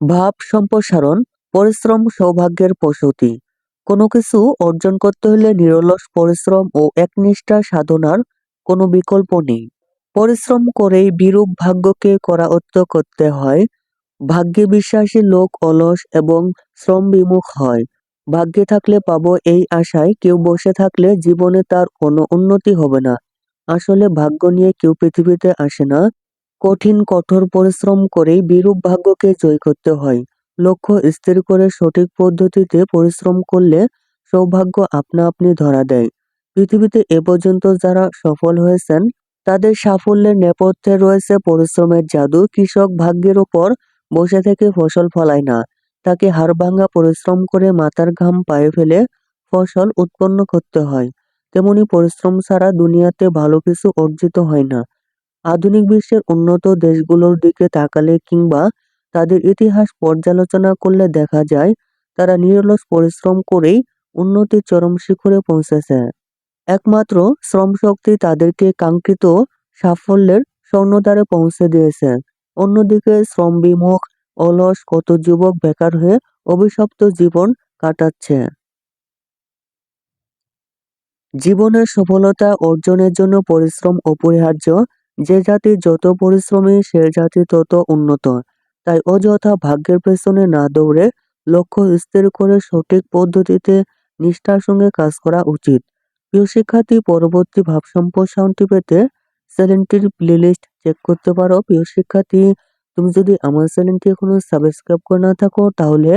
ভাব সম্প্রসারণ, পরিশ্রম সৌভাগ্যের প্রসূতি। কোনো কিছু অর্জন করতে হলে নিরলস পরিশ্রম ও একনিষ্ঠা সাধনার কোনো বিকল্প নেই। পরিশ্রম করেই বিরূপ ভাগ্যকে করায়ত্ত করতে হয়। ভাগ্যে বিশ্বাসী লোক অলস এবং শ্রম বিমুখ হয়। ভাগ্যে থাকলে পাবো এই আশায়, কেউ বসে থাকলে জীবনে তার কোনো উন্নতি হবে না। আসলে ভাগ্য নিয়ে কেউ পৃথিবীতে আসে না। কঠিন, কঠোর পরিশ্রম করেই বিরূপ ভাগ্যকে জয় করতে হয়। লক্ষ্য স্থির করে সঠিক পদ্ধতিতে পরিশ্রম করলে সৌভাগ্য আপনা আপনি ধরা দেয়। পৃথিবীতে এ পর্যন্ত যারা সফল হয়েছেন, তাদের সাফল্যের নেপথ্যে রয়েছে পরিশ্রমের জাদু। কৃষক ভাগ্যের ওপর বসে থেকে ফসল ফলায় না। তাকে হাড়ভাঙ্গা পরিশ্রম করে মাথার ঘাম পায়ে ফেলে ফসল উৎপন্ন করতে হয়। তেমনি পরিশ্রম ছাড়া দুনিয়াতে ভালো কিছু অর্জিত হয় না। আধুনিক বিশ্বের উন্নত দেশগুলোর দিকে তাকালে কিংবা তাদের ইতিহাস পর্যালোচনা করলে দেখা যায়, তারা নিরলস পরিশ্রম করেই উন্নতির চরম শিখরে পৌঁছেছে। একমাত্র শ্রমশক্তি তাদেরকে কাঙ্ক্ষিত সাফল্যের স্বর্ণদ্বারে পৌঁছে দিয়েছে। অন্যদিকে শ্রম বিমুখ অলস, কত যুবক বেকার হয়ে অভিশপ্ত জীবন কাটাচ্ছে। জীবনের সফলতা অর্জনের জন্য পরিশ্রম অপরিহার্য যে জাতি যত পরিশ্রমী, সে জাতি তত উন্নত। তাই অযথা ভাগ্যের পেছনে না দৌড়ে লক্ষ্য স্থির করে সঠিক পদ্ধতিতে নিষ্ঠার সঙ্গে কাজ করা উচিত। প্রিয় শিক্ষার্থী, পরবর্তী ভাব সম্প্রসারণটি পেতে চ্যানেলটির প্লেলিস্ট চেক করতে পারো। প্রিয় শিক্ষার্থী, তুমি যদি আমার চ্যানেলটি এখনও সাবস্ক্রাইব করে না থাকো, তাহলে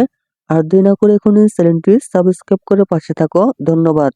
আর দেরি না করে এখনই চ্যানেলটি সাবস্ক্রাইব করে পাশে থাকো। ধন্যবাদ।